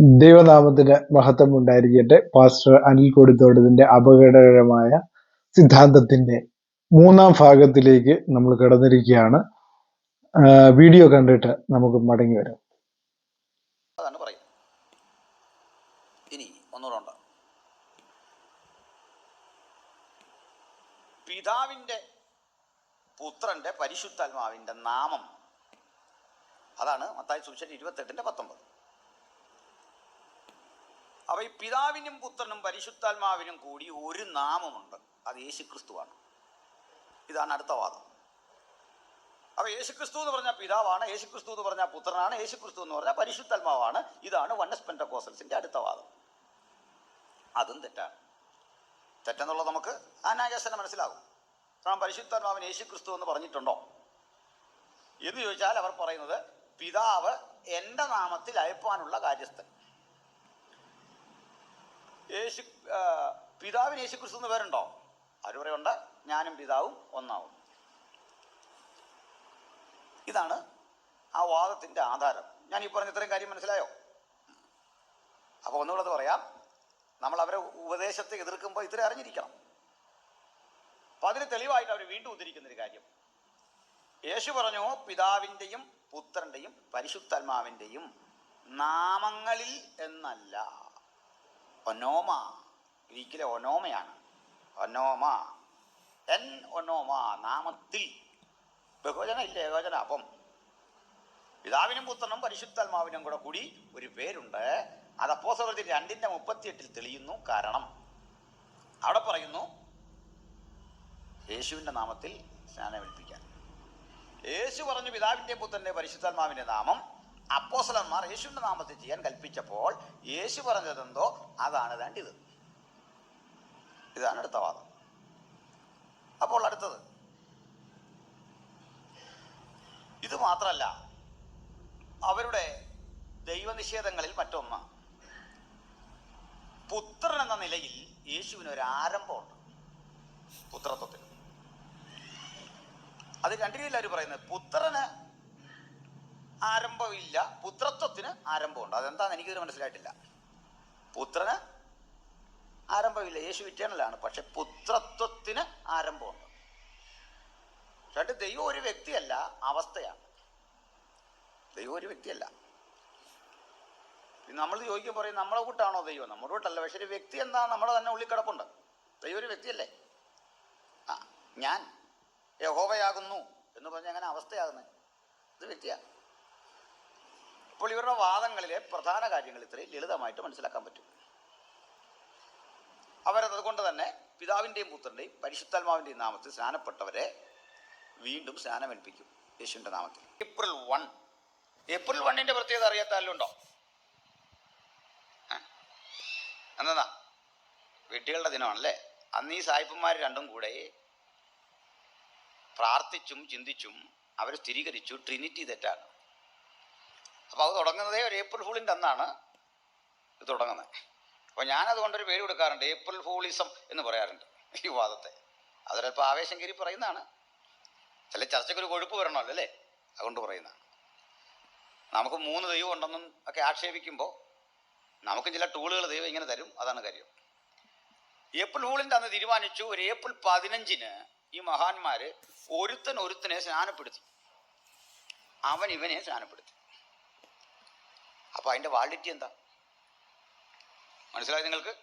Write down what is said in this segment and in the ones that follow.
ദൈവനാമത്തിന് മഹത്വം ഉണ്ടായിരിക്കട്ടെ പാസ്റ്റർ അനിൽ കൊടിത്തോടതിന്റെ അപകടകരമായ സിദ്ധാന്തത്തിന്റെ മൂന്നാം ഭാഗത്തിലേക്ക് നമ്മൾ കടന്നിരിക്കുകയാണ്. വീഡിയോ കണ്ടിട്ട് നമുക്ക് മടങ്ങി വരാം. പിതാവിന്റെ പുത്രന്റെ പരിശുദ്ധാത്മാവിന്റെ നാമം. അതാണ് മത്തായി സുവിശേഷം ഇരുപത്തെട്ടിന്റെ പത്തൊമ്പത്. അപ്പൊ ഈ പിതാവിനും പുത്രനും പരിശുദ്ധാത്മാവിനും കൂടി ഒരു നാമമുണ്ട്. അത് യേശുക്രിസ്തുവാണ്. ഇതാണ് അടുത്ത വാദം. അപ്പൊ യേശുക്രിസ്തു എന്ന് പറഞ്ഞാൽ പിതാവാണ് യേശുക്രിസ്തു എന്ന് പറഞ്ഞാൽ പുത്രനാണ് യേശുക്രിസ്തു എന്ന് പറഞ്ഞാൽ പരിശുദ്ധാത്മാവാണ്. ഇതാണ് വണ്ണസ് പെന്റക്കോസൽസിന്റെ അടുത്ത വാദം. അതും തെറ്റാണ്. തെറ്റെന്നുള്ളത് നമുക്ക് അനായാസന മനസ്സിലാകും. കാരണം പരിശുദ്ധാത്മാവിന് യേശുക്രിസ്തു എന്ന് പറഞ്ഞിട്ടുണ്ടോ? എന്ന് ചോദിച്ചാൽ അവർ പറയുന്നത് പിതാവ് എന്റെ നാമത്തിൽ അയപ്പാനുള്ള കാര്യസ്ഥൻ. യേശു പിതാവിന് യേശു ക്രിസ്തു എന്ന് പേരുണ്ടോ? അവർ പറയുണ്ട്? ഞാനും പിതാവും ഒന്നാവും. ഇതാണ് ആ വാദത്തിന്റെ ആധാരം. ഞാൻ ഈ പറഞ്ഞ ഇത്രയും കാര്യം മനസ്സിലായോ? അപ്പോൾ ഒന്നുകൂടെ പറയാം. നമ്മൾ അവരെ ഉപദേശത്തെ എതിർക്കുമ്പോൾ ഇത്ര അറിഞ്ഞിരിക്കണം. അപ്പൊ അതിന് തെളിവായിട്ട് അവർ വീണ്ടും ഉദ്ധരിക്കുന്ന ഒരു കാര്യം. യേശു പറഞ്ഞു പിതാവിന്റെയും പുത്രന്റെയും പരിശുദ്ധാത്മാവിന്റെയും നാമങ്ങളിൽ എന്നല്ല. ഒനോമ. ഗ്രീക്കിലെ ഒനോമയാണ്. ഒനോമ. എൻ ഒനോമ നാമത്തിൽ. ബഹുവചന ഇല്ല ഏകവചന അപ്പം പിതാവിനും പുത്രനും പരിശുദ്ധാത്മാവിനും കൂടെ കൂടി ഒരു പേരുണ്ട്. അത് അപ്പോസവൃത്തി രണ്ടിന്റെ മുപ്പത്തിയെട്ടിൽ തെളിയുന്നു. കാരണം അവിടെ പറയുന്നു യേശുവിന്റെ നാമത്തിൽ സ്നാനമേൽപ്പിക്കാൻ യേശു പറഞ്ഞു പിതാവിന്റെ പുത്രന്റെ പരിശുദ്ധാത്മാവിന്റെ നാമം അപ്പോസലന്മാർ യേശുവിന്റെ നാമത്തിൽ ചെയ്യാൻ കൽപ്പിച്ചപ്പോൾ യേശു പറഞ്ഞതെന്തോ? അതാണ് വേണ്ടത്. ഇതാണ് അടുത്ത വാദം. അപ്പോൾ അടുത്തത്. ഇത് മാത്രമല്ല അവരുടെ ദൈവനിഷേധങ്ങളിൽ മറ്റൊന്ന്. പുത്രൻ എന്ന നിലയിൽ യേശുവിന് ഒരു ആരംഭമുണ്ട്. പുത്രത്വത്തിൽ അത് കണ്ടിന്യൂ അവർ പറയുന്നത് പുത്രന് ആരംഭമില്ല. പുത്രത്വത്തിന് ആരംഭമുണ്ട്. അതെന്താന്ന് എനിക്കിതിന് മനസ്സിലായിട്ടില്ല. പുത്രന് ആരംഭമില്ല. യേശു ഇറ്റേണലാണ് പക്ഷെ പുത്രത്വത്തിന് ആരംഭമുണ്ട്. രണ്ട് ദൈവം ഒരു വ്യക്തിയല്ല അവസ്ഥയാണ്. ദൈവം ഒരു വ്യക്തിയല്ല. നമ്മൾ ചോദിക്കാൻ പറയും നമ്മളെ കൂട്ടാണോ ദൈവം? നമ്മുടെ കൂട്ടല്ല. പക്ഷെ ഒരു വ്യക്തി എന്താ നമ്മളെ തന്നെ ഉള്ളിൽ കിടപ്പുണ്ട്. ദൈവം ഒരു വ്യക്തിയല്ലേ? ആ ഞാൻ യഹോവയാകുന്നു എന്ന് പറഞ്ഞാൽ അങ്ങനെ അവസ്ഥയാകുന്നത്. ഇത് വ്യക്തിയാണ്. അപ്പോൾ ഇവരുടെ വാദങ്ങളിലെ പ്രധാന കാര്യങ്ങൾ ഇത്രയും ലളിതമായിട്ട് മനസ്സിലാക്കാൻ പറ്റും. അവരതുകൊണ്ട് തന്നെ പിതാവിന്റെയും പുത്രന്റെയും പരിശുദ്ധാത്മാവിന്റെയും നാമത്തിൽ സ്നാനപ്പെട്ടവരെ വീണ്ടും സ്നാനമേൽപ്പിക്കും യേശുവിന്റെ നാമത്തിൽ. April one. ഏപ്രിൽ വണ്ണിന്റെ പ്രത്യേകത അറിയാത്താലുണ്ടോ എന്നാ വെട്ടികളുടെ ദിനമാണല്ലേ? അന്ന് ഈ സായിപ്പന്മാർ രണ്ടും കൂടെ പ്രാർത്ഥിച്ചും ചിന്തിച്ചും അവർ സ്ഥിരീകരിച്ചു. ട്രിനിറ്റി തെറ്റാണ്. അപ്പോൾ അത് തുടങ്ങുന്നതേ ഒരു ഏപ്രിൽ ഫൂളിന്റെ അന്നാണ് ഇത് തുടങ്ങുന്നത്. അപ്പോൾ ഞാനതുകൊണ്ടൊരു പേര് കൊടുക്കാറുണ്ട്. ഏപ്രിൽ ഫൂളിസം എന്ന് പറയാറുണ്ട് ഈ വാദത്തെ. അതൊരല്പം ആവേശം കയറി പറയുന്നതാണ്. ചില ചർച്ചയ്ക്ക് ഒരു കൊഴുപ്പ് വരണമല്ലോ അല്ലേ? അതുകൊണ്ട് പറയുന്നതാണ്. നമുക്ക് മൂന്ന് ദൈവം ഉണ്ടെന്നും ഒക്കെ ആക്ഷേപിക്കുമ്പോൾ നമുക്ക് ചില ടൂളുകൾ ദൈവം ഇങ്ങനെ തരും. അതാണ് കാര്യം. ഏപ്രിൽ ഫൂളിന്റെ അന്ന് തീരുമാനിച്ചു ഒരു ഏപ്രിൽ പതിനഞ്ചിന് ഈ മഹാന്മാര് ഒരുത്തൻ ഒരുത്തനെ സ്നാനപ്പെടുത്തി. അവൻ ഇവനെ സ്നാനപ്പെടുത്തി. അപ്പൊ അതിന്റെ വാളിറ്റി എന്താ? മനസ്സിലായി നിങ്ങൾക്ക്?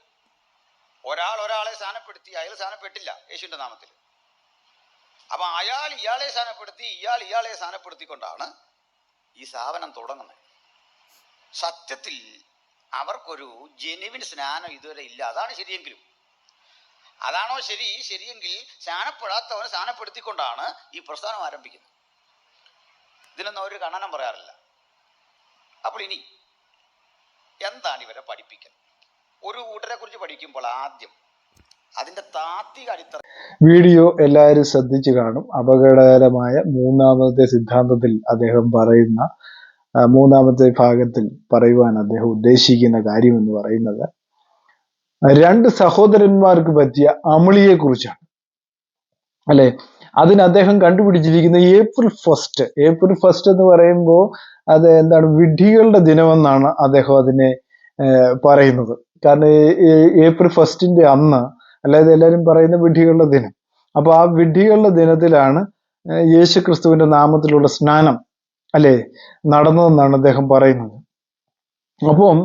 ഒരാൾ ഒരാളെ സ്ഥാനപ്പെടുത്തി അയാൾ സ്ഥാനപ്പെട്ടില്ല യേശുവിന്റെ നാമത്തിൽ. അപ്പൊ അയാൾ ഇയാളെ സ്ഥാനപ്പെടുത്തി ഇയാൾ ഇയാളെ സ്ഥാനപ്പെടുത്തിക്കൊണ്ടാണ് ഈ സ്ഥാപനം തുടങ്ങുന്നത്. സത്യത്തിൽ അവർക്കൊരു ജെനുവിൻ സ്നാനം ഇതുവരെ ഇല്ല. അതാണ് ശരിയെങ്കിലും. അതാണോ ശരി? ശരിയെങ്കിൽ സ്നാനപ്പെടാത്തവനെ സ്നാനപ്പെടുത്തിക്കൊണ്ടാണ് ഈ പ്രസ്ഥാനം ആരംഭിക്കുന്നത്. ഇതിനൊന്നും അവർ കണ്ണനം പറയാറില്ല. അപ്പോൾ ഇനി എന്താണ് ഇവരെ പഠിപ്പിക്കുന്നത്? ഒരു കൂട്ടരെ കുറിച്ച് പഠിക്കുമ്പോൾ ആദ്യം അതിന്റെ താത്വിക അടിത്തറ വീഡിയോ എല്ലാവരും ശ്രദ്ധിച്ചു കാണും. അപകടകരമായ മൂന്നാമത്തെ സിദ്ധാന്തത്തിൽ അദ്ദേഹം പറയുന്ന മൂന്നാമത്തെ ഭാഗത്തിൽ പറയുവാൻ അദ്ദേഹം ഉദ്ദേശിക്കുന്ന കാര്യം എന്ന് പറയുന്നത് രണ്ട് സഹോദരന്മാർക്ക് പറ്റിയ അമളിയെ കുറിച്ചാണ് അല്ലെ? അതിന് അദ്ദേഹം കണ്ടുപിടിച്ചിരിക്കുന്ന ഏപ്രിൽ ഫസ്റ്റ് ഏപ്രിൽ ഫസ്റ്റ് എന്ന് പറയുമ്പോൾ അത് എന്താണ് വിഡ്ഢികളുടെ ദിനമെന്നാണ് അദ്ദേഹം അതിനെ പറയുന്നത്. കാരണം ഏപ്രിൽ ഫസ്റ്റിന്റെ അന്ന് അല്ലാതെ എല്ലാവരും പറയുന്ന വിഡ്ഢികളുടെ ദിനം. അപ്പൊ ആ വിഡ്ഢികളുടെ ദിനത്തിലാണ് യേശു ക്രിസ്തുവിന്റെ നാമത്തിലുള്ള സ്നാനം അല്ലെ നടന്നതെന്നാണ് അദ്ദേഹം പറയുന്നത്. അപ്പം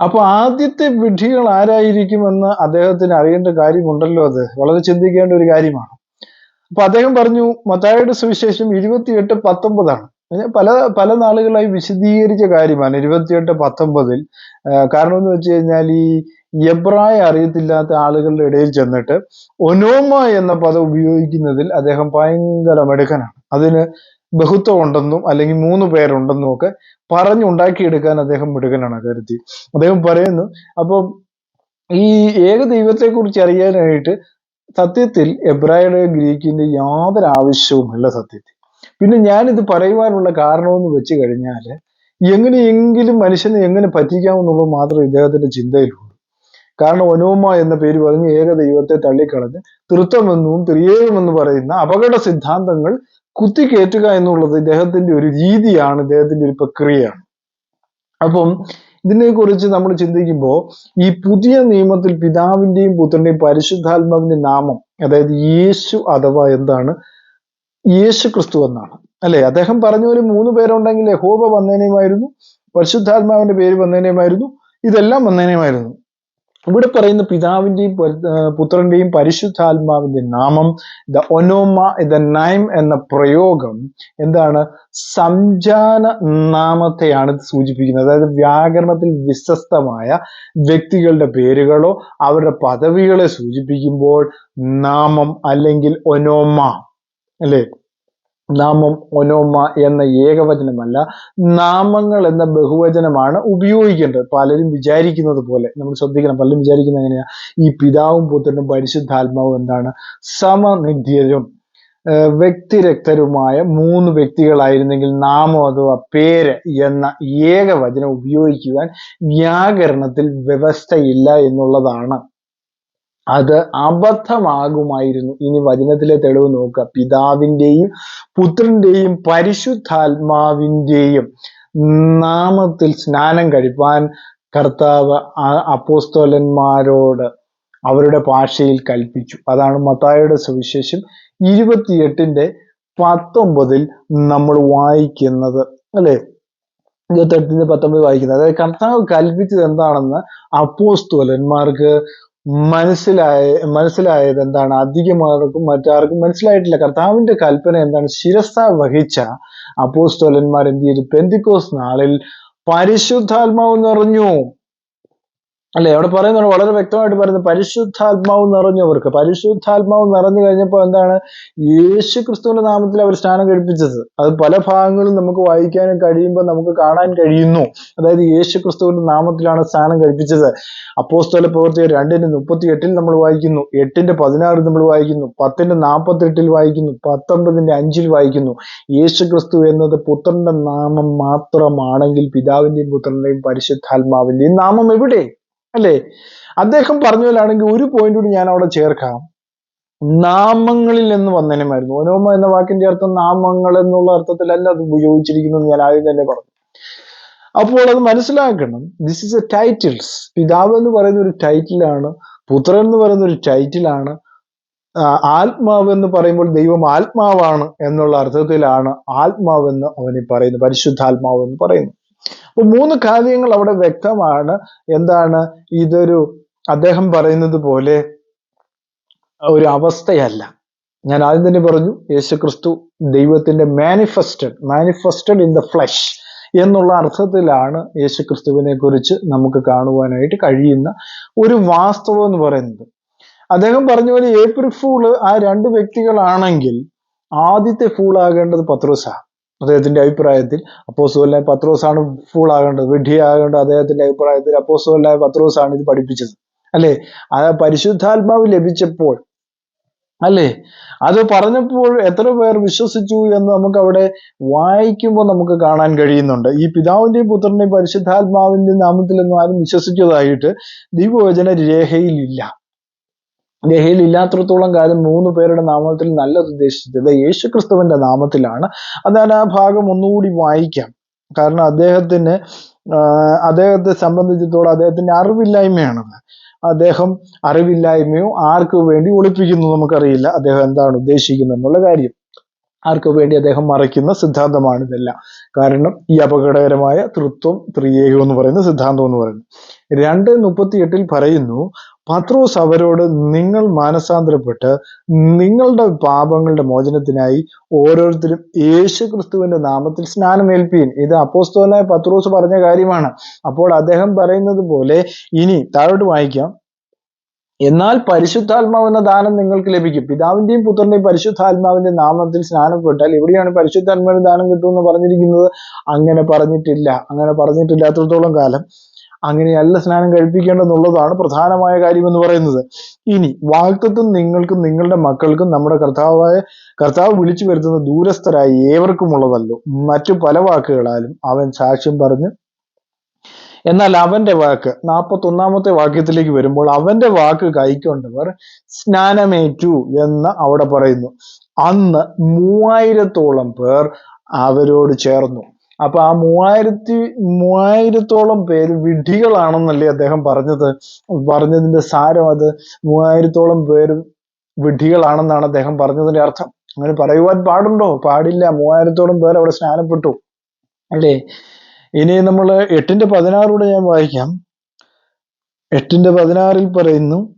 അപ്പൊ ആദ്യത്തെ വിഡ്ഢികൾ ആരായിരിക്കുമെന്ന് അദ്ദേഹത്തിന് അറിയേണ്ട കാര്യമുണ്ടല്ലോ അത്. വളരെ ചിന്തിക്കേണ്ട ഒരു കാര്യമാണ്. അപ്പൊ അദ്ദേഹം പറഞ്ഞു മത്തായിയുടെ സുവിശേഷം ഇരുപത്തിയെട്ട് പത്തൊമ്പതാണ്. പല പല നാളുകളായി വിശദീകരിച്ച കാര്യമാണ്. ഇരുപത്തിയെട്ട് പത്തൊമ്പതിൽ കാരണം എന്ന് വെച്ച് കഴിഞ്ഞാൽ ഈ എബ്രായ അറിയത്തില്ലാത്ത ആളുകളുടെ ഇടയിൽ ചെന്നിട്ട് ഒനോമ എന്ന പദം ഉപയോഗിക്കുന്നതിൽ അദ്ദേഹം ഭയങ്കര മെടുക്കനാണ്. അതിന് ബഹുത്വം ഉണ്ടെന്നും അല്ലെങ്കിൽ മൂന്ന് പേരുണ്ടെന്നും ഒക്കെ പറഞ്ഞുണ്ടാക്കിയെടുക്കാൻ അദ്ദേഹം മിടുക്കനാണ് കരുതി അദ്ദേഹം പറയുന്നു അപ്പം ഈ ഏക ദൈവത്തെ കുറിച്ച് അറിയാനായിട്ട് സത്യത്തിൽ എബ്രായുടെ ഗ്രീക്കിന്റെ യാതൊരു ആവശ്യവുമില്ല സത്യത്തിൽ. പിന്നെ ഞാനിത് പറയുവാനുള്ള കാരണമെന്ന് വെച്ച് കഴിഞ്ഞാൽ എങ്ങനെയെങ്കിലും മനുഷ്യനെ എങ്ങനെ പറ്റിക്കാമെന്നുള്ളത് മാത്രം ഇദ്ദേഹത്തിന്റെ ചിന്തയിലുള്ളൂ. കാരണം ഒനോമ എന്ന പേര് പറഞ്ഞ് ഏക ദൈവത്തെ തള്ളിക്കളഞ്ഞ് തൃത്വമെന്നും ത്രിയേകമെന്ന് പറയുന്ന അപകട സിദ്ധാന്തങ്ങൾ കുത്തിക്കയറ്റുക എന്നുള്ളത് ഇദ്ദേഹത്തിന്റെ ഒരു രീതിയാണ് ഇദ്ദേഹത്തിന്റെ ഒരു പ്രക്രിയയാണ്. അപ്പം ഇതിനെക്കുറിച്ച് നമ്മൾ ചിന്തിക്കുമ്പോൾ ഈ പുതിയ നിയമത്തിൽ പിതാവിന്റെയും പുത്രന്റെയും പരിശുദ്ധാത്മാവിന്റെ നാമം അതായത് യേശു അഥവാ എന്താണ് യേശു ക്രിസ്തു എന്നാണ്. അല്ലെ? അദ്ദേഹം പറഞ്ഞ ഒരു മൂന്ന് പേരുണ്ടെങ്കിൽ യഹോബ വന്നേനെയുമായിരുന്നു പരിശുദ്ധാത്മാവിന്റെ പേര് വന്നേനെയുമായിരുന്നു ഇതെല്ലാം വന്നേനെയുമായിരുന്നു. ഇവിടെ പറയുന്ന പിതാവിന്റെയും പുത്രന്റെയും പരിശുദ്ധാത്മാവിന്റെ നാമം ദ ഒനോമ ദ നൈം എന്ന പ്രയോഗം എന്താണ്? സംജാന നാമത്തെയാണ് ഇത് സൂചിപ്പിക്കുന്നത്. അതായത് വ്യാകരണത്തിൽ വിശ്വസ്തമായ വ്യക്തികളുടെ പേരുകളോ അവരുടെ പദവികളെ സൂചിപ്പിക്കുമ്പോൾ നാമം അല്ലെങ്കിൽ ഒനോമ. അല്ലെ? നാമം ഒനോമ എന്ന ഏകവചനമല്ല നാമങ്ങൾ എന്ന ബഹുവചനമാണ് ഉപയോഗിക്കേണ്ടത്. പലരും വിചാരിക്കുന്നത് പോലെ നമ്മൾ ശ്രദ്ധിക്കണം പലരും വിചാരിക്കുന്നത് എങ്ങനെയാ? ഈ പിതാവും പുത്രനും പരിശുദ്ധാത്മാവും എന്താണ്? സമനിധ്യരും വ്യക്തിരക്തരുമായ മൂന്ന് വ്യക്തികളായിരുന്നെങ്കിൽ നാമം അഥവാ പേര് എന്ന ഏകവചനം ഉപയോഗിക്കുവാൻ വ്യാകരണത്തിൽ വ്യവസ്ഥയില്ല എന്നുള്ളതാണ്. അത് അബദ്ധമാകുമായിരുന്നു. ഇനി വചനത്തിലെ തെളിവ് നോക്കുക. പിതാവിന്റെയും പുത്രന്റെയും പരിശുദ്ധാത്മാവിന്റെയും നാമത്തിൽ സ്നാനം കഴിപ്പാൻ കർത്താവ് അപ്പോസ്തലന്മാരോട് അവരുടെ ഭാഷയിൽ കൽപ്പിച്ചു. അതാണ് മത്തായുടെ സുവിശേഷം ഇരുപത്തിയെട്ടിന്റെ പത്തൊമ്പതിൽ നമ്മൾ വായിക്കുന്നത്. അല്ലെ? ഇരുപത്തെട്ടിന്റെ പത്തൊമ്പത് വായിക്കുന്നത്. അതായത് കർത്താവ് കൽപ്പിച്ചത് എന്താണെന്ന് അപ്പോസ്തോലന്മാർക്ക് മനസ്സിലായ മനസ്സിലായത് എന്താണ്? അധികമാർക്കും മറ്റാർക്കും മനസ്സിലായിട്ടില്ല. കർത്താവിന്റെ കൽപ്പന എന്താണ്? ശിരസ വഹിച്ച അപ്പോസ്തോലന്മാർ എന്ത് ചെയ്തു? പെന്തിക്കോസ് നാളിൽ പരിശുദ്ധാത്മാവ് നിറഞ്ഞു അല്ലെ? അവിടെ പറയുന്നുണ്ട് വളരെ വ്യക്തമായിട്ട് പറയുന്നത് പരിശുദ്ധാത്മാവ് നിറഞ്ഞവർക്ക്. പരിശുദ്ധാത്മാവ് നിറഞ്ഞു കഴിഞ്ഞപ്പോൾ എന്താണ്? യേശു ക്രിസ്തുവിന്റെ നാമത്തിൽ അവർ സ്നാനം കഴിപ്പിച്ചത്. അത് പല ഭാഗങ്ങളും നമുക്ക് വായിക്കാനും കഴിയുമ്പോൾ നമുക്ക് കാണാൻ കഴിയുന്നു. അതായത് യേശു ക്രിസ്തുവിന്റെ നാമത്തിലാണ് സ്നാനം കഴിപ്പിച്ചത്. അപ്പോസ്തല പ്രവൃത്തി രണ്ടിന്റെ മുപ്പത്തി എട്ടിൽ നമ്മൾ വായിക്കുന്നു. എട്ടിന്റെ പതിനാറിൽ നമ്മൾ വായിക്കുന്നു. പത്തിന്റെ നാൽപ്പത്തെട്ടിൽ വായിക്കുന്നു. പത്തൊമ്പതിന്റെ അഞ്ചിൽ വായിക്കുന്നു. യേശു ക്രിസ്തു എന്നത് പുത്രന്റെ നാമം മാത്രമാണെങ്കിൽ പിതാവിന്റെയും പുത്രന്റെയും പരിശുദ്ധാത്മാവിന്റെയും നാമം എവിടെ? അല്ലേ? അദ്ദേഹം പറഞ്ഞു പോലാണെങ്കിൽ ഒരു പോയിന്റ് കൂടി ഞാൻ അവിടെ ചേർക്കാം. നാമങ്ങളിൽ എന്ന് വന്നതിനുമായിരുന്നു. ഓനോമ എന്ന വാക്കിന്റെ അർത്ഥം നാമങ്ങൾ എന്നുള്ള അർത്ഥത്തിലല്ല അത് ഉപയോഗിച്ചിരിക്കുന്നത് ഞാൻ ആദ്യം തന്നെ പറഞ്ഞു. അപ്പോൾ അത് മനസ്സിലാക്കണം. ദിസ് ഇസ് എ ടൈറ്റിൽസ് പിതാവ് എന്ന് പറയുന്ന ഒരു ടൈറ്റിലാണ് പുത്രൻ എന്ന് പറയുന്ന ഒരു ടൈറ്റിലാണ് ആത്മാവ് എന്ന് പറയുമ്പോൾ ദൈവം ആത്മാവാണ് എന്നുള്ള അർത്ഥത്തിലാണ് ആത്മാവെന്ന് അവനെ പറയുന്നത്. പരിശുദ്ധാത്മാവ് എന്ന് പറയുന്നു അപ്പൊ മൂന്ന് കാര്യങ്ങൾ അവിടെ വ്യക്തമാണ്. എന്താണ്? ഇതൊരു അദ്ദേഹം പറയുന്നത് പോലെ ഒരു അവസ്ഥയല്ല. ഞാൻ ആദ്യം തന്നെ പറഞ്ഞു യേശുക്രിസ്തു ദൈവത്തിന്റെ manifested manifested in the flesh എന്നുള്ള അർത്ഥത്തിലാണ് യേശുക്രിസ്തുവിനെ കുറിച്ച് നമുക്ക് കാണുവാനായിട്ട് കഴിയുന്ന ഒരു വാസ്തവം എന്ന് പറയുന്നത്. അദ്ദേഹം പറഞ്ഞ പോലെ ഏപ്രിൽ ഫൂൾ ആ രണ്ട് വ്യക്തികളാണെങ്കിൽ ആദ്യത്തെ ഫൂളാകേണ്ടത് പത്രോസാണ്. അദ്ദേഹത്തിന്റെ അഭിപ്രായത്തിൽ അപ്പോസോലായ പത്രോസാണ് ഫൂൾ ആകേണ്ടത് വിഡ്ഢിയാകേണ്ടത് അദ്ദേഹത്തിന്റെ അഭിപ്രായത്തിൽ അപ്പോസോലായ പത്രോസാണ് ഇത് പഠിപ്പിച്ചത്. അല്ലെ? ആ പരിശുദ്ധാത്മാവ് ലഭിച്ചപ്പോൾ അല്ലേ? അത് പറഞ്ഞപ്പോൾ എത്ര പേർ വിശ്വസിച്ചു എന്ന് നമുക്ക് അവിടെ വായിക്കുമ്പോൾ നമുക്ക് കാണാൻ കഴിയുന്നുണ്ട്. ഈ പിതാവിന്റെയും പുത്രന്റെയും പരിശുദ്ധാത്മാവിന്റെയും നാമത്തിലൊന്നും ആരും വിശ്വസിച്ചതായിട്ട് ദൈവവചന രേഖയിലില്ല. രേഖയിൽ ഇല്ലാത്തടത്തോളം കാലം മൂന്ന് പേരുടെ നാമത്തിൽ നല്ലത് ഉദ്ദേശിച്ചത് യേശു ക്രിസ്തുവിന്റെ നാമത്തിലാണ്. അതാണ് ആ ഭാഗം ഒന്നുകൂടി വായിക്കാം. കാരണം അദ്ദേഹത്തിന് അദ്ദേഹത്തെ സംബന്ധിച്ചിടത്തോളം അദ്ദേഹത്തിന്റെ അറിവില്ലായ്മയാണത്. അദ്ദേഹം അറിവില്ലായ്മയോ ആർക്ക് വേണ്ടി ഒളിപ്പിക്കുന്നു നമുക്കറിയില്ല. അദ്ദേഹം എന്താണ് ഉദ്ദേശിക്കുന്നത് എന്നുള്ള കാര്യം. ആർക്ക് വേണ്ടി അദ്ദേഹം മറയ്ക്കുന്ന സിദ്ധാന്തമാണ് ഇതെല്ലാം. കാരണം ഈ അപകടകരമായ തൃത്വം ത്രിയേകം എന്ന് പറയുന്ന സിദ്ധാന്തം എന്ന് പറയുന്നു രണ്ട് മുപ്പത്തി എട്ടിൽ പറയുന്നു പത്രോസ് അവരോട് നിങ്ങൾ മാനസാന്തരപ്പെട്ട് നിങ്ങളുടെ പാപങ്ങളുടെ മോചനത്തിനായി ഓരോരുത്തരും യേശു ക്രിസ്തുവിന്റെ നാമത്തിൽ സ്നാനമേൽപ്പീൻ. ഇത് അപ്പോസ്തോലായ പത്രോസ് പറഞ്ഞ കാര്യമാണ്. അപ്പോൾ അദ്ദേഹം പറയുന്നത് പോലെ ഇനി താഴോട്ട് വായിക്കാം. എന്നാൽ പരിശുദ്ധാത്മാവെന്ന ദാനം നിങ്ങൾക്ക് ലഭിക്കും. പിതാവിന്റെയും പുത്രന്റെയും പരിശുദ്ധാത്മാവിന്റെ നാമത്തിൽ സ്നാനപ്പെട്ടാൽ എവിടെയാണ് പരിശുദ്ധാത്മാവിന്റെ ദാനം കിട്ടുമെന്ന് പറഞ്ഞിരിക്കുന്നത്? അങ്ങനെ പറഞ്ഞിട്ടില്ല. അങ്ങനെ പറഞ്ഞിട്ടില്ലാത്തടത്തോളം കാലം അങ്ങനെയല്ല സ്നാനം കഴിപ്പിക്കേണ്ടതെന്നുള്ളതാണ് പ്രധാനമായ കാര്യം എന്ന് പറയുന്നത്. ഇനി വാക്തത്വം നിങ്ങൾക്കും നിങ്ങളുടെ മക്കൾക്കും നമ്മുടെ കർത്താവായ കർത്താവ് വിളിച്ചു വരുത്തുന്ന ദൂരസ്ഥരായ ഏവർക്കുമുള്ളതല്ലോ. മറ്റു പല വാക്കുകളാലും അവൻ സാക്ഷ്യം പറഞ്ഞ് എന്നാൽ അവന്റെ വാക്ക് നാൽപ്പത്തി ഒന്നാമത്തെ വാക്യത്തിലേക്ക് വരുമ്പോൾ അവന്റെ വാക്ക് കൈക്കൊണ്ടവർ സ്നാനമേറ്റു എന്ന് അവിടെ പറയുന്നു. അന്ന് മൂവായിരത്തോളം പേർ അവരോട് ചേർന്നു. അപ്പൊ ആ മൂവായിരത്തി മൂവായിരത്തോളം പേര് വിഡ്ഢികളാണെന്നല്ലേ അദ്ദേഹം പറഞ്ഞത്. പറഞ്ഞതിന്റെ സാരം അത് മൂവായിരത്തോളം പേര് വിഡ്ഢികളാണെന്നാണ് അദ്ദേഹം പറഞ്ഞതിന്റെ അർത്ഥം. അങ്ങനെ പറയുവാൻ പാടുണ്ടോ? പാടില്ല. മൂവായിരത്തോളം പേർ അവിടെ സ്നാനപ്പെട്ടു. അല്ലേ? ഇനി നമ്മൾ എട്ടിന്റെ പതിനാറൂടെ ഞാൻ വായിക്കാം. എട്ടിന്റെ പതിനാറിൽ പറയുന്നു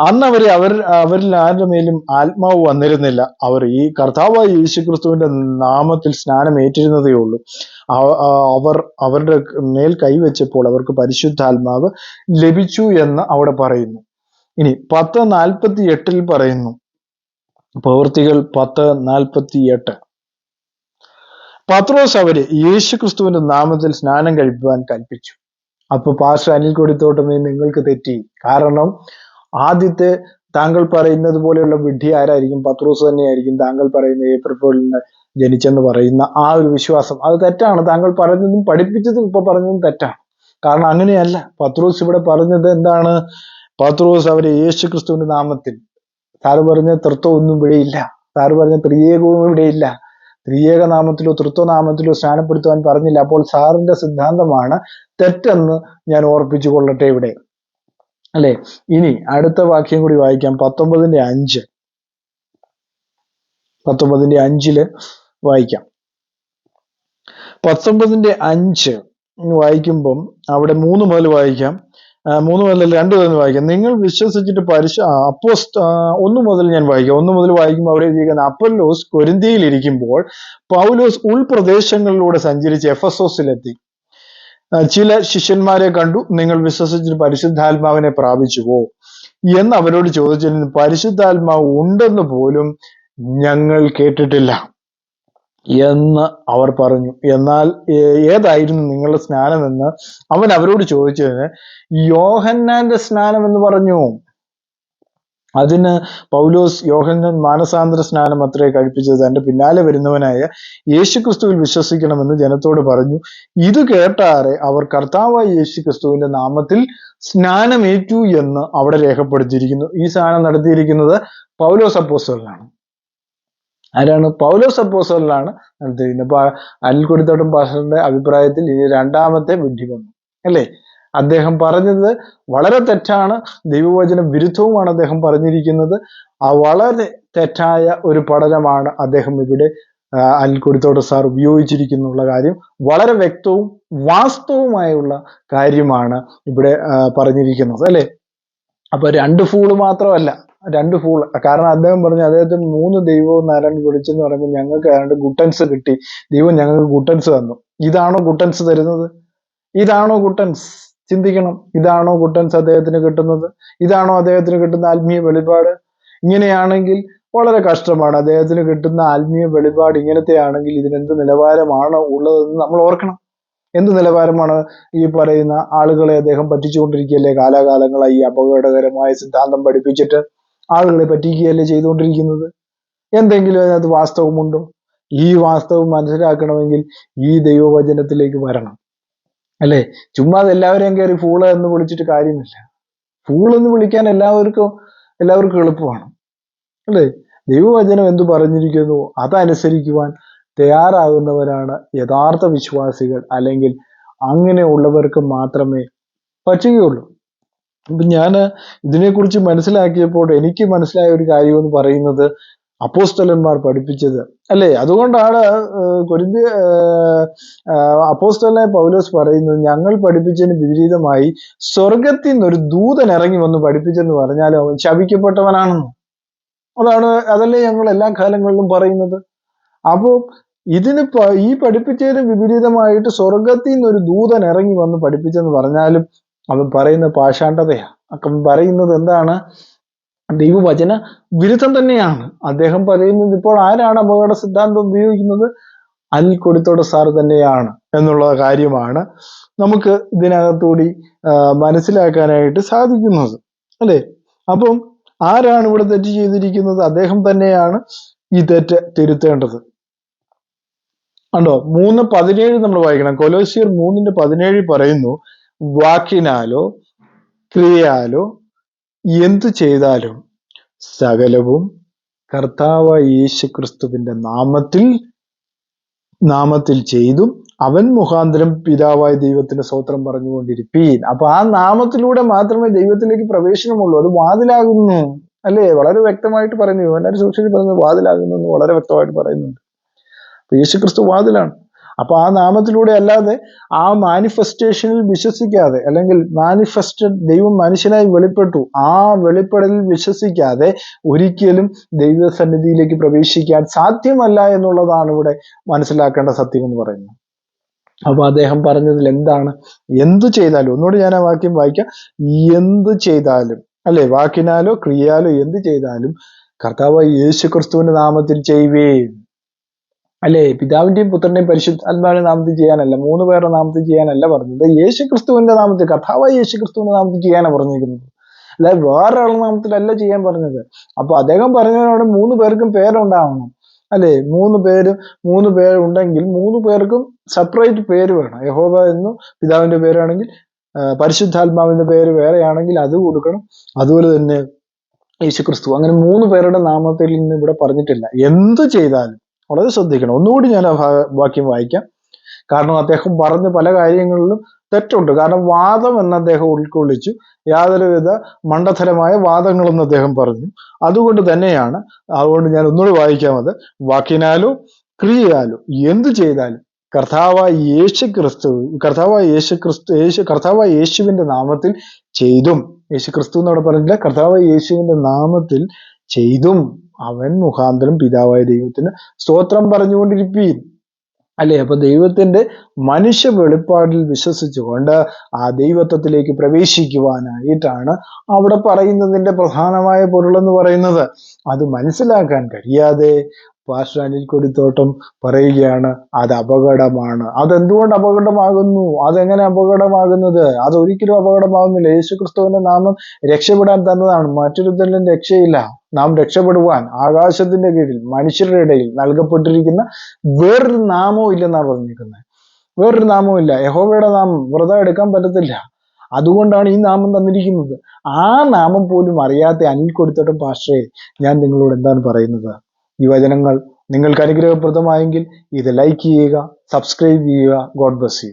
അന്ന് അവർ അവർ അവരിൽ ആരുടെ മേലും ആത്മാവ് വന്നിരുന്നില്ല. അവർ ഈ കർത്താവായ യേശു ക്രിസ്തുവിന്റെ നാമത്തിൽ സ്നാനം ഏറ്റിരുന്നതേ ഉള്ളൂ. അവർ അവരുടെ മേൽ കൈവച്ചപ്പോൾ അവർക്ക് പരിശുദ്ധാത്മാവ് ലഭിച്ചു എന്ന് അവിടെ പറയുന്നു. ഇനി പത്ത് നാൽപ്പത്തി എട്ടിൽ പറയുന്നു. പ്രവൃത്തികൾ പത്ത് നാൽപ്പത്തി എട്ട് പത്രോസ് അവർ യേശു ക്രിസ്തുവിന്റെ നാമത്തിൽ സ്നാനം കഴിക്കുവാൻ കൽപ്പിച്ചു. അപ്പൊ പാസ്റ്റർ അനിൽ കൊടിത്തോട്ടമേ നിങ്ങൾക്ക് തെറ്റി. കാരണം ആദ്യത്തെ താങ്കൾ പറയുന്നത് പോലെയുള്ള വിഡ്ഢി ആരായിരിക്കും? പത്രോസ് തന്നെയായിരിക്കും താങ്കൾ പറയുന്ന ഏപ്രിൽ ഫോളിന് ജനിച്ചെന്ന് പറയുന്ന ആ ഒരു വിശ്വാസം. അത് തെറ്റാണ്. താങ്കൾ പറഞ്ഞതും പഠിപ്പിച്ചതും ഇപ്പൊ പറഞ്ഞതും തെറ്റാണ്. കാരണം അങ്ങനെയല്ല. പത്രോസ് ഇവിടെ പറഞ്ഞത് എന്താണ്? പത്രോസ് അവരെ യേശു ക്രിസ്തുവിന്റെ നാമത്തിൽ. സാറ് പറഞ്ഞ തൃത്വം ഒന്നും ഇവിടെയില്ല സാറ് പറഞ്ഞ ത്രിയേകവും ഇവിടെയില്ല ത്രിയേക നാമത്തിലോ തൃത്വനാമത്തിലോ സ്നാനപ്പെടുത്തുവാൻ പറഞ്ഞില്ല. അപ്പോൾ സാറിന്റെ സിദ്ധാന്തമാണ് തെറ്റെന്ന് ഞാൻ ഓർപ്പിച്ചു കൊള്ളട്ടെ ഇവിടെ. അല്ലെ? ഇനി അടുത്ത വാക്യം കൂടി വായിക്കാം. പത്തൊമ്പതിന്റെ അഞ്ച്. പത്തൊമ്പതിന്റെ അഞ്ചിൽ വായിക്കാം. പത്തൊമ്പതിന്റെ അഞ്ച് വായിക്കുമ്പം അവിടെ മൂന്ന് മുതൽ വായിക്കാം. മൂന്ന് മുതൽ രണ്ട് മുതൽ വായിക്കാം. നിങ്ങൾ വിശ്വസിച്ചിട്ട് പരിശ അപ്പോ ഒന്ന് മുതൽ ഞാൻ വായിക്കാം. ഒന്ന് മുതൽ വായിക്കുമ്പോൾ അവിടെ എഴുതിയിരിക്കുന്ന അപ്പല്ലോസ് കൊരിന്തിയിൽ ഇരിക്കുമ്പോൾ പൗലോസ് ഉൾപ്രദേശങ്ങളിലൂടെ സഞ്ചരിച്ച് എഫസോസിലെത്തി. ചില ശിഷ്യന്മാരെ കണ്ടു. നിങ്ങൾ വിശ്വസിച്ചിട്ട് പരിശുദ്ധാത്മാവിനെ പ്രാപിച്ചുവോ? എന്ന് അവരോട് ചോദിച്ചതിന് പരിശുദ്ധാത്മാവ് ഉണ്ടെന്ന് പോലും ഞങ്ങൾ കേട്ടിട്ടില്ല എന്ന് അവർ പറഞ്ഞു. എന്നാൽ ഏതായിരുന്നു നിങ്ങളുടെ സ്നാനമെന്ന് അവൻ അവരോട് ചോദിച്ചതിന് യോഹന്നാന്റെ സ്നാനം എന്ന് പറഞ്ഞു. അതിന് പൗലോസ് യോഹന്നാൻ മാനസാന്തര സ്നാനം അത്രേ കഴിപ്പിച്ചത് തന്റെ പിന്നാലെ വരുന്നവനായ യേശുക്രിസ്തുവിൽ വിശ്വസിക്കണമെന്ന് ജനത്തോട് പറഞ്ഞു. ഇത് കേട്ടാറെ അവർ കർത്താവായ യേശുക്രിസ്തുവിന്റെ നാമത്തിൽ സ്നാനമേറ്റു എന്ന് അവിടെ രേഖപ്പെടുത്തിയിരിക്കുന്നു. ഈ സ്നാനം നടത്തിയിരിക്കുന്നത് പൗലോസ് അപ്പോസ്തലനാണ് ആരാണ്? പൗലോസ് അപ്പോസ്തലനാണ് നടത്തിയിരിക്കുന്നത്. അപ്പൊ അനിൽക്കൊടിത്തോട്ടം പാസ്റ്ററിന്റെ അഭിപ്രായത്തിൽ ഇനി രണ്ടാമത്തെ ബുദ്ധി വന്നു. അല്ലേ? അദ്ദേഹം പറഞ്ഞത് വളരെ തെറ്റാണ്. ദൈവവചന വിരുദ്ധവുമാണ് അദ്ദേഹം പറഞ്ഞിരിക്കുന്നത്. ആ വളരെ തെറ്റായ ഒരു പഠനമാണ് അദ്ദേഹം ഇവിടെ അൽക്കുരുത്തോട് സാർ ഉപയോഗിച്ചിരിക്കുന്നുള്ള കാര്യം. വളരെ വ്യക്തവും വാസ്തവുമായുള്ള കാര്യമാണ് ഇവിടെ പറഞ്ഞിരിക്കുന്നത് അല്ലെ? അപ്പൊ രണ്ട് ഫൂൾ മാത്രമല്ല രണ്ട് ഫൂൾ കാരണം അദ്ദേഹം പറഞ്ഞു അദ്ദേഹത്തിന് മൂന്ന് ദൈവവും നാരായണൻ വിളിച്ചെന്ന് പറയുമ്പോൾ ഞങ്ങൾക്ക് ഏതാണ്ട് ഗുട്ടൻസ് കിട്ടി. ദൈവം ഞങ്ങൾക്ക് ഗുട്ടൻസ് തന്നു. ഇതാണോ ഗുട്ടൻസ് തരുന്നത്? ഇതാണോ ഗുട്ടൻസ്? ചിന്തിക്കണം. ഇതാണോ കുട്ടൻസ് അദ്ദേഹത്തിന് കിട്ടുന്നത്? ഇതാണോ അദ്ദേഹത്തിന് കിട്ടുന്ന ആത്മീയ വെളിപാട്? ഇങ്ങനെയാണെങ്കിൽ വളരെ കഷ്ടമാണ്. അദ്ദേഹത്തിന് കിട്ടുന്ന ആത്മീയ വെളിപാട് ഇങ്ങനത്തെ ആണെങ്കിൽ ഇതിനെന്ത് നിലവാരമാണ് ഉള്ളതെന്ന് നമ്മൾ ഓർക്കണം. എന്ത് നിലവാരമാണ് ഈ പറയുന്ന ആളുകളെ അദ്ദേഹം പറ്റിച്ചുകൊണ്ടിരിക്കുകയല്ലേ? കാലാകാലങ്ങളായി അപകടകരമായ സിദ്ധാന്തം പഠിപ്പിച്ചിട്ട് ആളുകളെ പറ്റിക്കുകയല്ലേ ചെയ്തുകൊണ്ടിരിക്കുന്നത്? എന്തെങ്കിലും അതിനകത്ത് വാസ്തവമുണ്ടോ? ഈ വാസ്തവം മനസ്സിലാക്കണമെങ്കിൽ ഈ ദൈവവചനത്തിലേക്ക് വരണം. അല്ലേ? ചുമ്മാ എല്ലാവരെയും കയറി ഫൂൾ എന്ന് വിളിച്ചിട്ട് കാര്യമില്ല. ഫൂൾ എന്ന് വിളിക്കാൻ എല്ലാവർക്കും എല്ലാവർക്കും എളുപ്പമാണ്. അല്ലേ? ദൈവവചനം എന്ത് പറഞ്ഞിരിക്കുന്നു? അതനുസരിക്കുവാൻ തയ്യാറാകുന്നവരാണ് യഥാർത്ഥ വിശ്വാസികൾ അല്ലെങ്കിൽ അങ്ങനെയുള്ളവർക്ക് മാത്രമേ പറ്റുകയുള്ളൂ. അപ്പൊ ഞാൻ ഇതിനെക്കുറിച്ച് മനസ്സിലാക്കിയപ്പോൾ എനിക്ക് മനസ്സിലായ ഒരു കാര്യം എന്ന് പറയുന്നത് അപ്പോസ്തലന്മാർ പഠിപ്പിച്ചത്. അല്ലേ? അതുകൊണ്ടാണ് കൊരിന്ത് അപ്പോസ്റ്റലിനെ പൗലോസ് പറയുന്നത് ഞങ്ങൾ പഠിപ്പിച്ചതിന് വിപരീതമായി സ്വർഗത്തിൽ നിന്ന് ഒരു ദൂതൻ ഇറങ്ങി വന്ന് പഠിപ്പിച്ചെന്ന് പറഞ്ഞാൽ അവൻ ശപിക്കപ്പെട്ടവനാണെന്ന്. അതാണ് അതല്ലേ ഞങ്ങൾ എല്ലാ കാലങ്ങളിലും പറയുന്നത്? അപ്പോൾ ഇതിന് ഈ പഠിപ്പിച്ചതിന് വിപരീതമായിട്ട് സ്വർഗത്തിൽ നിന്ന് ഒരു ദൂതൻ ഇറങ്ങി വന്ന് പഠിപ്പിച്ചെന്ന് പറഞ്ഞാലും അവൻ പറയുന്ന പാഷാണ്ഡതയാ. അവൻ പറയുന്നത് എന്താണ്? ദൈവവചന വിരുദ്ധം തന്നെയാണ്. അദ്ദേഹം പറയുന്നത് ഇപ്പോൾ ആരാണ് അപകട സിദ്ധാന്തം ഉപയോഗിക്കുന്നത്? അനിൽ കൊടിത്തോട് സാർ തന്നെയാണ് എന്നുള്ള കാര്യമാണ് നമുക്ക് ഇതിനകത്തുകൂടി മനസ്സിലാക്കാനായിട്ട് സാധിക്കുന്നത്. അല്ലേ? അപ്പം ആരാണ് ഇവിടെ തെറ്റ് ചെയ്തിരിക്കുന്നത്? അദ്ദേഹം തന്നെയാണ് ഈ തെറ്റ് തിരുത്തേണ്ടത്. ഉണ്ടോ മൂന്ന് പതിനേഴ് നമ്മൾ വായിക്കണം. കൊലോസിയർ മൂന്നിന്റെ പതിനേഴ് പറയുന്നു വാക്കിനാലോ ക്രിയയാലോ എന്തു ചെയ്താലും സകലവും കർത്താവ് യേശു ക്രിസ്തുവിന്റെ നാമത്തിൽ നാമത്തിൽ ചെയ്തും അവൻ മുഖാന്തരം പിതാവായ ദൈവത്തിന്റെ സ്തോത്രം പറഞ്ഞുകൊണ്ടിരിപ്പീൻ. അപ്പൊ ആ നാമത്തിലൂടെ മാത്രമേ ദൈവത്തിലേക്ക് പ്രവേശനമുള്ളൂ. അത് വാതിലാകുന്നു. അല്ലേ? വളരെ വ്യക്തമായിട്ട് പറയുന്നു. യോഹന്നാൻ സൂക്ഷിച്ച് പറയുന്നത് വാതിലാകുന്നു എന്ന് വളരെ വ്യക്തമായിട്ട് പറയുന്നുണ്ട്. അപ്പൊ യേശുക്രിസ്തു വാതിലാണ്. അപ്പൊ ആ നാമത്തിലൂടെ അല്ലാതെ ആ മാനിഫെസ്റ്റേഷനിൽ വിശ്വസിക്കാതെ അല്ലെങ്കിൽ മാനിഫെസ്റ്റഡ് ദൈവം മനുഷ്യനായി വെളിപ്പെട്ടു ആ വെളിപ്പെടലിൽ വിശ്വസിക്കാതെ ഒരിക്കലും ദൈവസന്നിധിയിലേക്ക് പ്രവേശിക്കാൻ സാധ്യമല്ല എന്നുള്ളതാണ് ഇവിടെ മനസ്സിലാക്കേണ്ട സത്യം എന്ന് പറയുന്നത്. അപ്പൊ അദ്ദേഹം പറഞ്ഞതിൽ എന്താണ്? എന്തു ചെയ്താലും ഒന്നുകൂടി ഞാൻ ആ വാക്യം വായിക്കാം. എന്ത് ചെയ്താലും അല്ലെ? വാക്കിനാലോ ക്രിയാലോ എന്ത് ചെയ്താലും കർത്താവ് യേശു ക്രിസ്തുവിന്റെ നാമത്തിൽ ചെയ്യുവേ അല്ലെ? പിതാവിന്റെയും പുത്രന്റെയും പരിശുദ്ധാത്മാവിന്റെ നാമത്തിൽ ചെയ്യാനല്ല മൂന്ന് പേരുടെ നാമത്തിൽ ചെയ്യാനല്ല പറഞ്ഞത്. യേശു ക്രിസ്തുവിന്റെ നാമത്തിൽ കഥാവ യേശു ക്രിസ്തുവിന്റെ നാമത്തിൽ ചെയ്യാനാണ് പറഞ്ഞിരിക്കുന്നത്. അല്ല വേറൊരാളുടെ നാമത്തിലല്ല ചെയ്യാൻ പറഞ്ഞത്. അപ്പൊ അദ്ദേഹം പറഞ്ഞതിനോട് മൂന്ന് പേർക്കും പേരുണ്ടാവണം. അല്ലെ? മൂന്ന് പേര് മൂന്ന് പേരുണ്ടെങ്കിൽ മൂന്ന് പേർക്കും സെപ്പറേറ്റ് പേര് വേണം. യഹോബ എന്നും പിതാവിന്റെ പേരാണെങ്കിൽ പരിശുദ്ധാത്മാവിന്റെ പേര് വേറെയാണെങ്കിൽ അത് കൊടുക്കണം. അതുപോലെ തന്നെ യേശുക്രിസ്തു. അങ്ങനെ മൂന്ന് പേരുടെ നാമത്തിൽ നിന്ന് ഇവിടെ പറഞ്ഞിട്ടില്ല. എന്തു ചെയ്താലും വളരെ ശ്രദ്ധിക്കണം. ഒന്നുകൂടി ഞാൻ ആ വാക്യം വായിക്കാം. കാരണം അദ്ദേഹം പറഞ്ഞ പല കാര്യങ്ങളിലും തെറ്റുണ്ട്. കാരണം വാദം എന്ന് അദ്ദേഹം ഉൾക്കൊള്ളിച്ചു. യാതൊരുവിധ മണ്ടത്തരമായ വാദങ്ങളെന്ന് അദ്ദേഹം പറഞ്ഞു. അതുകൊണ്ട് തന്നെയാണ് അതുകൊണ്ട് ഞാൻ ഒന്നുകൂടി വായിക്കാം അത്. വാക്കിനാലോ ക്രിയയാലോ എന്തു ചെയ്താലും കർത്താവായ യേശു ക്രിസ്തു കർത്താവായ യേശു ക്രിസ്തു യേശു കർത്താവായ യേശുവിന്റെ നാമത്തിൽ ചെയ്തും. യേശു ക്രിസ്തു എന്നവിടെ പറഞ്ഞില്ല. കർത്താവായ യേശുവിന്റെ നാമത്തിൽ ചെയ്തും. അവൻ മുഖാന്തരം പിതാവായ ദൈവത്തിന് സ്തോത്രം പറഞ്ഞുകൊണ്ടിരിപ്പീൻ. അല്ലെ? അപ്പൊ ദൈവത്തിന്റെ മനുഷ്യ വെളിപ്പാടിൽ വിശ്വസിച്ചുകൊണ്ട് ആ ദൈവത്വത്തിലേക്ക് പ്രവേശിക്കുവാനായിട്ടാണ് അവിടെ പറയുന്നതിന്റെ പ്രധാനമായ പൊരുളെന്ന് പറയുന്നത്. അത് മനസ്സിലാക്കാൻ കഴിയാതെ പാസ്റ്റർ അനിൽ കൊടിത്തോട്ടം പറയുകയാണ് അത് അപകടമാണ്. അതെന്തുകൊണ്ട് അപകടമാകുന്നു? അതെങ്ങനെ അപകടമാകുന്നത്? അത് ഒരിക്കലും അപകടമാകുന്നില്ല. യേശു ക്രിസ്തുവിന്റെ നാമം രക്ഷപ്പെടാൻ തന്നതാണ്. മറ്റൊരുത്തരിലും രക്ഷയില്ല. നാം രക്ഷപ്പെടുവാൻ ആകാശത്തിന്റെ കീഴിൽ മനുഷ്യരുടെ ഇടയിൽ നൽകപ്പെട്ടിരിക്കുന്ന വേറൊരു നാമവും ഇല്ലെന്നാണ് പറഞ്ഞിരിക്കുന്നത്. വേറൊരു നാമവും ഇല്ല. യഹോവയുടെ നാമം വ്രതം എടുക്കാൻ പറ്റത്തില്ല. അതുകൊണ്ടാണ് ഈ നാമം തന്നിരിക്കുന്നത്. ആ നാമം പോലും അറിയാത്ത അനിൽ കൊടുത്തിട്ടും പാഷയെ ഞാൻ നിങ്ങളോട് എന്താണ് പറയുന്നത്? ഈ വചനങ്ങൾ നിങ്ങൾക്ക് അനുഗ്രഹപ്രദമായെങ്കിൽ ഇത് ലൈക്ക് ചെയ്യുക സബ്സ്ക്രൈബ് ചെയ്യുക. God bless you